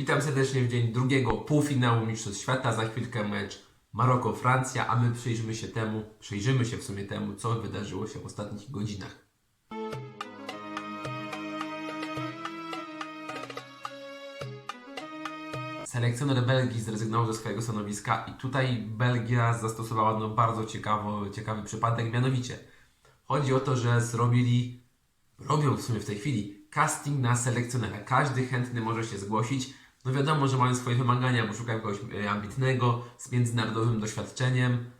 Witam serdecznie w dzień drugiego półfinału Mistrzostw Świata. Za chwilkę mecz Maroko-Francja, a my przyjrzymy się temu, przyjrzymy się w sumie temu, co wydarzyło się w ostatnich godzinach. Selekcjoner Belgii zrezygnował ze swojego stanowiska i tutaj Belgia zastosowała no, bardzo ciekawo, ciekawy przypadek, mianowicie chodzi o to, że zrobili robią w sumie w tej chwili casting na selekcjonera. Każdy chętny może się zgłosić. No wiadomo, że mają swoje wymagania, bo szukają kogoś e, ambitnego, z międzynarodowym doświadczeniem.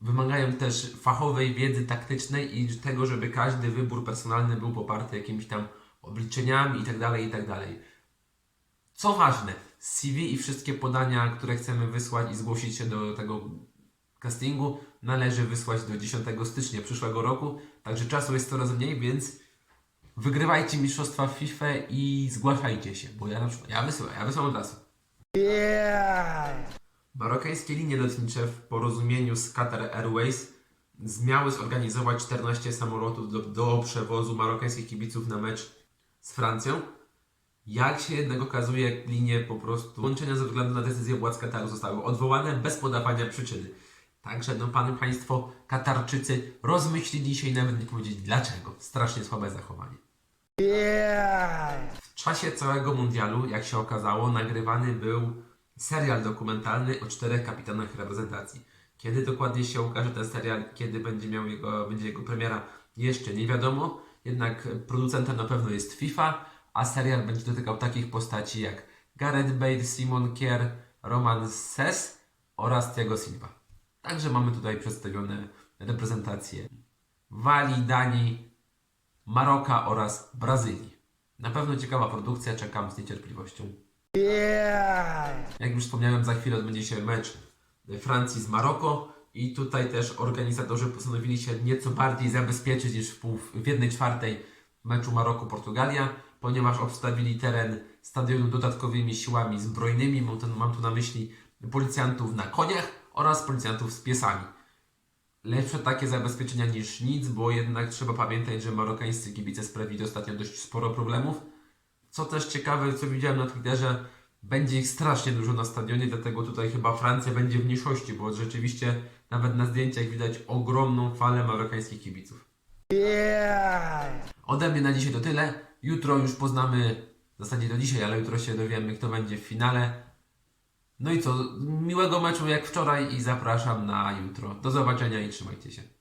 Wymagają też fachowej wiedzy taktycznej i tego, żeby każdy wybór personalny był poparty jakimiś tam obliczeniami itd., itd. Co ważne, CV i wszystkie podania, które chcemy wysłać i zgłosić się do tego castingu, należy wysłać do 10 stycznia przyszłego roku. Także czasu jest coraz mniej, więc wygrywajcie mistrzostwa w FIFA i zgłaszajcie się, bo ja na przykład, ja wysyłam, ja wysyłam od razu. Marokańskie linie lotnicze w porozumieniu z Qatar Airways miały zorganizować 14 samolotów do, do przewozu marokańskich kibiców na mecz z Francją. Jak się jednak okazuje, linie po prostu łączenia ze względu na decyzję władz Kataru zostały odwołane bez podawania przyczyny. Także, no pan, państwo Katarczycy rozmyślili się i nawet nie powiedzieć dlaczego. Strasznie słabe zachowanie. W czasie całego mundialu, jak się okazało, nagrywany był serial dokumentalny o czterech kapitanach reprezentacji. Kiedy dokładnie się ukaże ten serial, kiedy będzie miał jego, będzie jego premiera, jeszcze nie wiadomo. Jednak producentem na pewno jest FIFA, a serial będzie dotykał takich postaci jak Gareth Bale, Simon Kier, Roman Ses oraz Thiago Silva. Także mamy tutaj przedstawione reprezentacje Walii, Danii, Maroka oraz Brazylii. Na pewno ciekawa produkcja, czekam z niecierpliwością. Jak już wspomniałem, za chwilę odbędzie się mecz Francji z Maroko i tutaj też organizatorzy postanowili się nieco bardziej zabezpieczyć niż w, pół, w jednej czwartej meczu Maroko-Portugalia, ponieważ obstawili teren stadionu dodatkowymi siłami zbrojnymi, mam tu na myśli policjantów na koniach oraz policjantów z piesami. Lepsze takie zabezpieczenia niż nic, bo jednak trzeba pamiętać, że marokańscy kibice sprawili ostatnio dość sporo problemów. Co też ciekawe, co widziałem na Twitterze, będzie ich strasznie dużo na stadionie, dlatego tutaj chyba Francja będzie w mniejszości, bo rzeczywiście nawet na zdjęciach widać ogromną falę marokańskich kibiców. Ode mnie na dzisiaj to tyle. Jutro już poznamy, w zasadzie do dzisiaj, ale jutro się dowiemy, kto będzie w finale. No i co, miłego meczu jak wczoraj i zapraszam na jutro. Do zobaczenia i trzymajcie się.